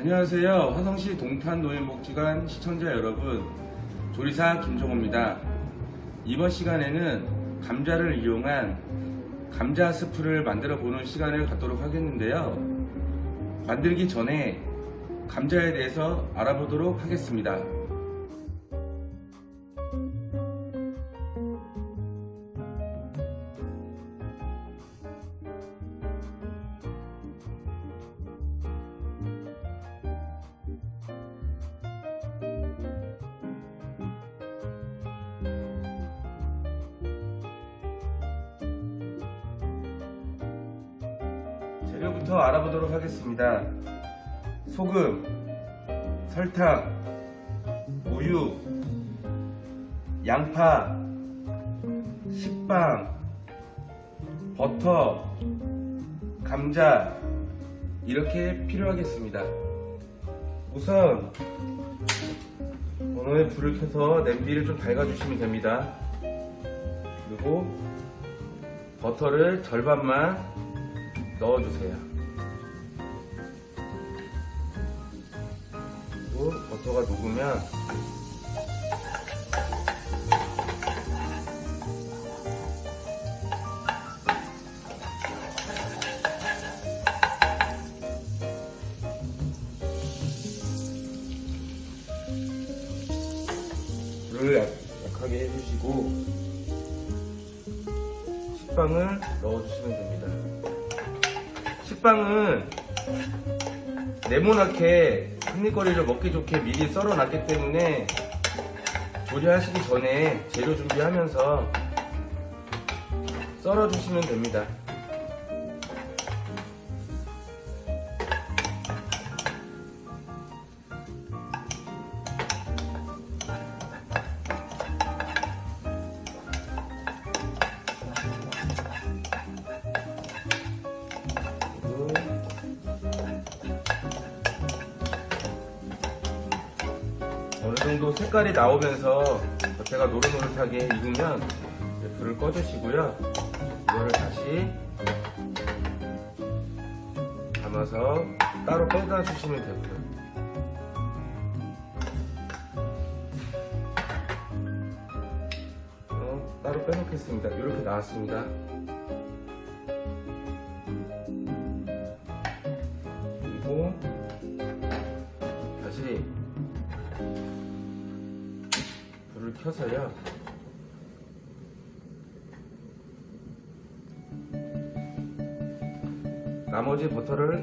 안녕하세요. 화성시 동탄 노인복지관 시청자 여러분. 조리사 김종호입니다. 이번 시간에는 감자를 이용한 감자 스프를 만들어 보는 시간을 갖도록 하겠는데요. 만들기 전에 감자에 대해서 알아보도록 하겠습니다. 재료부터 알아보도록 하겠습니다. 소금, 설탕, 우유, 양파, 식빵, 버터, 감자 이렇게 필요하겠습니다. 우선 번호에 불을 켜서 냄비를 좀 밝아주시면 됩니다. 그리고 버터를 절반만 넣어주세요. 그리고 버터가 녹으면 약, 약하게 해주시고 식빵을 넣어주시면 됩니다. 식빵은 네모나게 한입거리를 먹기 좋게 미리 썰어놨기 때문에 조리하시기 전에 재료 준비하면서 썰어주시면 됩니다. 색깔이 나오면서 겉에가 노릇노릇하게 익으면 불을 꺼주시고요. 이거를 다시 담아서 따로 빼다 주시면 되고요. 어, 따로 빼놓겠습니다. 이렇게 나왔습니다. 그리고 다시 켜서요. 나머지 버터를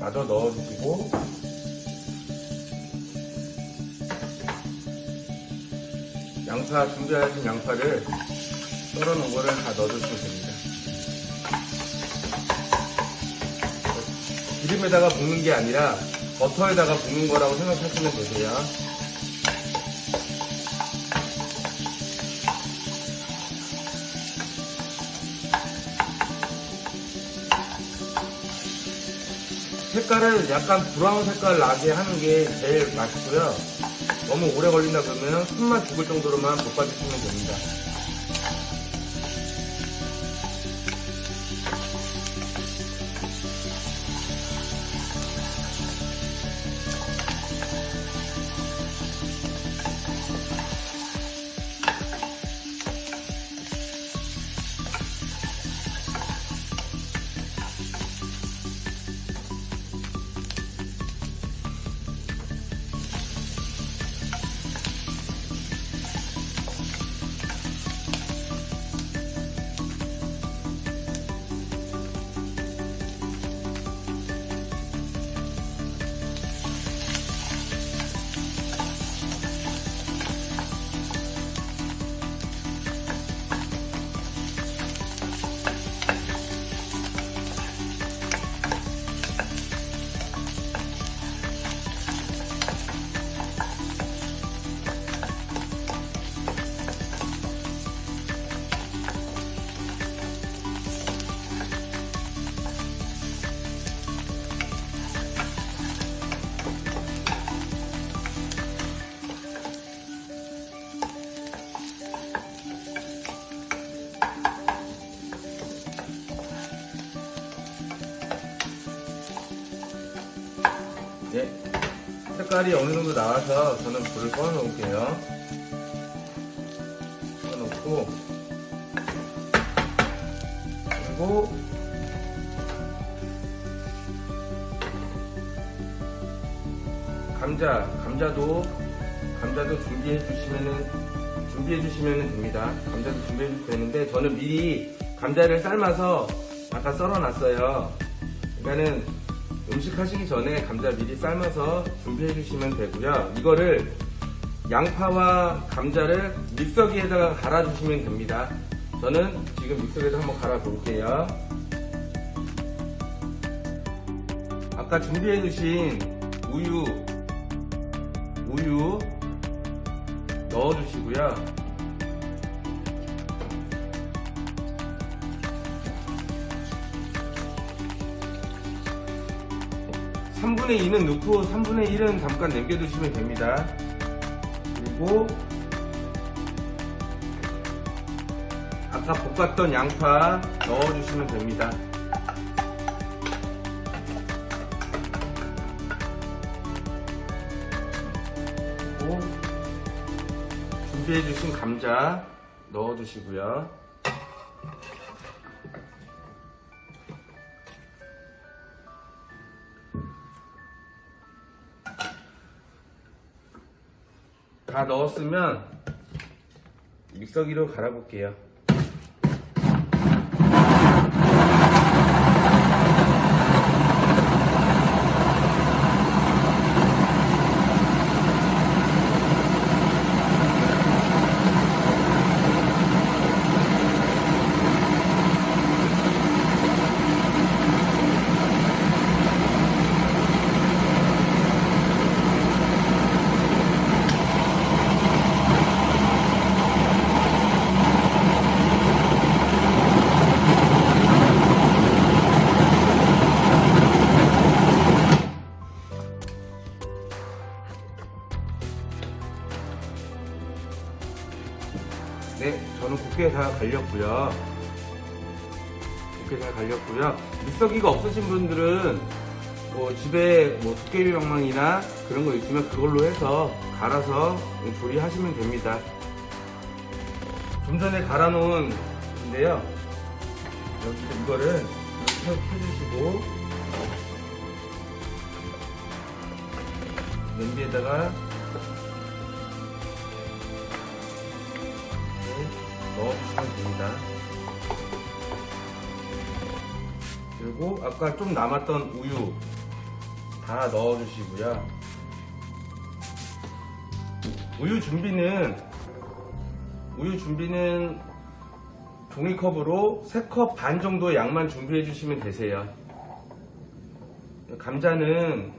마저 넣어주시고 양파 준비하신 양파를 썰어놓은 거를 다 넣어주시면 됩니다. 기름에다가 볶는 게 아니라 버터에다가 볶는 거라고 생각하시면 되세요. 색깔을 약간 브라운 색깔 나게 하는 게 제일 맛있고요. 너무 오래 걸린다 그러면 숨만 죽을 정도로만 볶아주시면 됩니다. 색깔이 어느 정도 나와서 저는 불을 꺼 놓을게요. 꺼 놓고 그리고 감자, 감자도 감자도 준비해 주시면은 준비해 주시면 됩니다. 감자도 준비해 주시면 되는데 저는 미리 감자를 삶아서 아까 썰어 놨어요. 그러니까는 음식 하시기 전에 감자 미리 삶아서 준비해 주시면 되고요. 이거를 양파와 감자를 믹서기에다가 갈아 주시면 됩니다. 저는 지금 믹서기에다 한번 갈아 볼게요. 아까 준비해 두신 우유 우유 넣어 주시고요. 삼분의 2는 넣고 3분의 1은 잠깐 남겨두시면 됩니다. 그리고 아까 볶았던 양파 넣어주시면 됩니다. 그리고 준비해주신 감자 넣어주시고요. 다 넣었으면 믹서기로 갈아볼게요. 갈렸고요. 곱게 다 갈렸고요. 믹서기가 없으신 분들은 뭐 집에 뭐 도깨비 방망이나 그런 거 있으면 그걸로 해서 갈아서 조리하시면 됩니다. 좀 전에 갈아놓은 인데요. 여기 이거를 이렇게 펴주시고 냄비에다가 넣어 주시면 됩니다. 그리고 아까 좀 남았던 우유 다 넣어 주시고요. 우유 준비는 우유 준비는 종이컵으로 3컵 반 정도의 양만 준비해 주시면 되세요. 감자는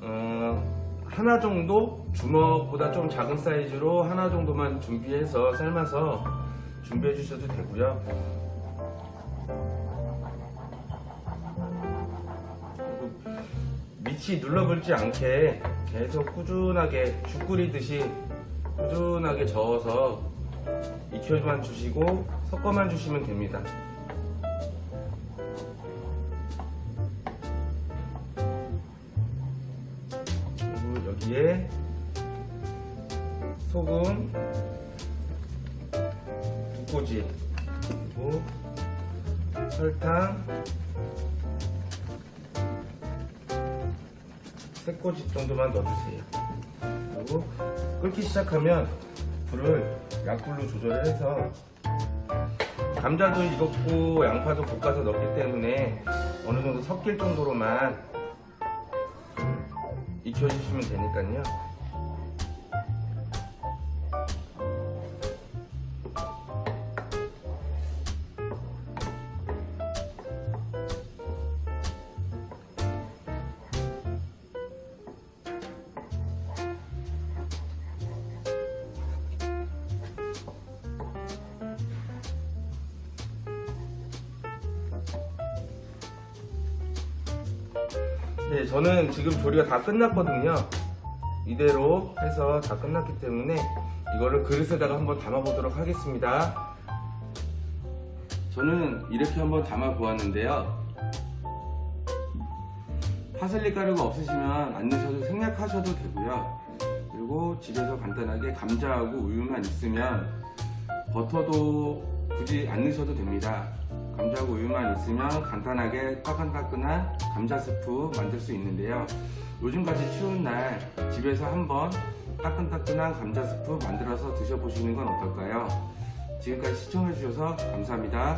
어, 하나 정도 주먹보다 좀 작은 사이즈로 하나 정도만 준비해서 삶아서 준비해 주셔도 되고요. 밑이 눌러붙지 않게 계속 꾸준하게 죽 끓이듯이 꾸준하게 저어서 익혀만 주시고 섞어만 주시면 됩니다. 그리고 여기에 소금, 두꼬지, 그리고 설탕, 세 꼬집 정도만 넣어주세요. 그리고 끓기 시작하면 불을 약불로 조절을 해서 감자도 익었고 양파도 볶아서 넣기 때문에 어느 정도 섞일 정도로만 익혀주시면 되니까요. 네, 저는 지금 조리가 다 끝났거든요. 이대로 해서 다 끝났기 때문에 이거를 그릇에다가 한번 담아 보도록 하겠습니다. 저는 이렇게 한번 담아 보았는데요. 파슬리 가루가 없으시면 안 넣으셔도 생략하셔도 되고요. 그리고 집에서 간단하게 감자하고 우유만 있으면 버터도 굳이 안 넣으셔도 됩니다. 감자하고 우유만 있으면 간단하게 따끈따끈한 감자 스프 만들 수 있는데요. 요즘같이 추운 날 집에서 한번 따끈따끈한 감자 스프 만들어서 드셔보시는 건 어떨까요? 지금까지 시청해주셔서 감사합니다.